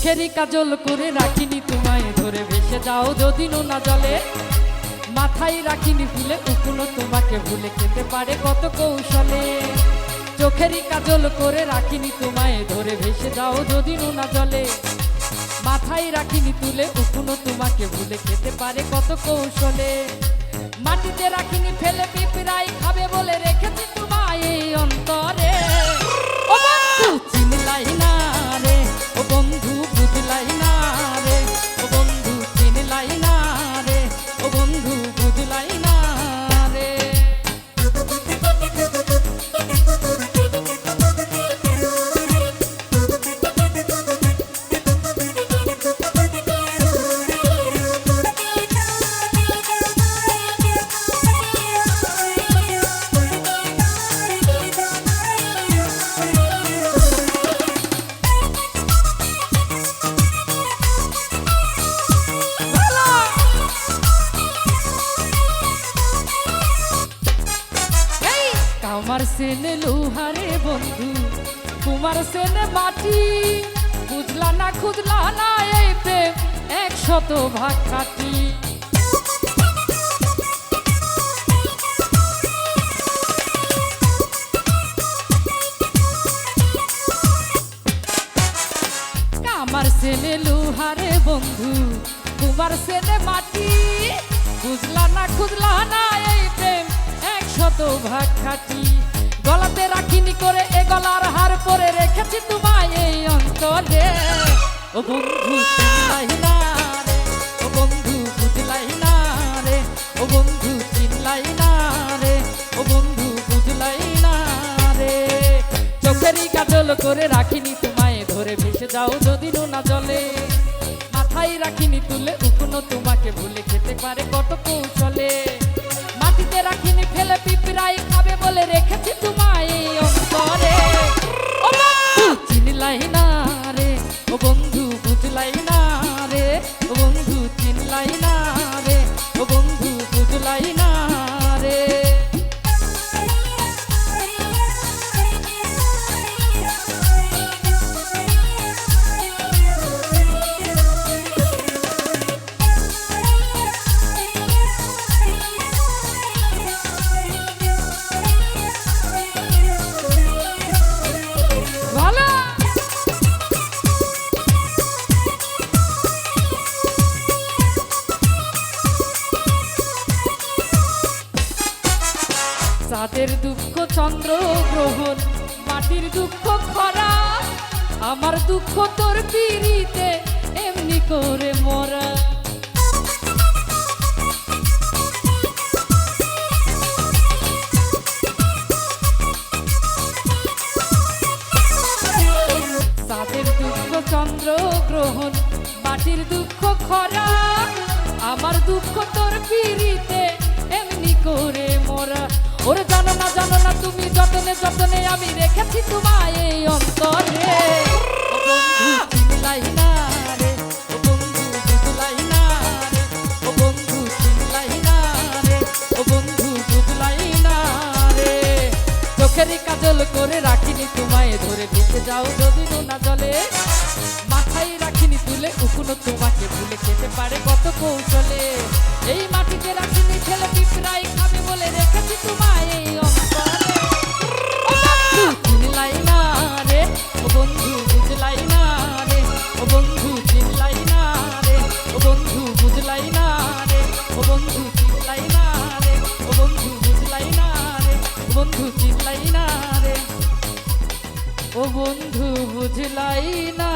চোখেরই কাজল করে রাখিনি তোমায়। ধরে ভেসে যাও যদি নোনা জলে। মাথায় রাখিনি ভুলে উকুনো তোমাকে ভুলে খেতে পারে কত কৌশলে। চোখেরই কাজল করে রাখিনি তোমায়, ধরে ভেসে যাও যদি নোনা জলে। মাথায় রাখিনি তুলে উকুনো তোমাকে ভুলে খেতে পারে কত কৌশলে। মাটিতে রাখিনি ফেলে, পিঁপড়াই খাবে বলে রেখেছি কামার সেনে লোহারে বন্ধু, কুমার সেনে মাটি বুঝলা না খুদলা না এই প্রেম একশত ভাগ কাটি। কামার সেনে লোহারে বন্ধু, কুমার সেনে মাটি বুঝলা না খুঁজলা না খাটি গলাতে রাখিনি করে এ গলার হার পরে রেখেছি তোমায় এই অন্তরে ও বন্ধু, চিনলাই না রে। ও বন্ধু, বুঝলাই না রে। ও বন্ধু, চিনলাই না রে। ও বন্ধু, বুঝলাই না রে। চোখেরই কাজল করে রাখিনি তোমায়। ধরে ভেসে যাও যদি নোনা জলে। মাথায় রাখিনি তুলে উকুনো তোমাকে ভুলে খেতে পারে কত কৌশলে। চাঁদের দুঃখ চন্দ্র গ্রহণ, মাটির দুঃখ খরা, আমার দুঃখ তোর পিড়িতে এমনি করে মরা। চন্দ্র গ্রহণ, মাটির দুঃখ খরা, আমার দুঃখ তোর পিড়িতে তুমি যতনে যতনে আমি রেখেছি তোমায় এই অন্তরে। বন্ধু না ও বন্ধু, বুঝলাই না ও বন্ধু, চিনলাই না রে, ও বন্ধু না করে রাখিনি তোমায়, ধরে ভেসে যাও যদি নোনা জলে। মাথায় রাখিনি তুলে উকুনো তোমাকে ভুলে খেতে পারে কত কৌশলে। এই মাটিতে রাখিনি ছেলে পিঁপড়াই চিনলাই না রে। ও বন্ধু বুঝলাই না।